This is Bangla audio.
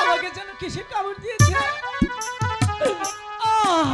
আমাকে যেন কিসে কামড় দিয়েছে?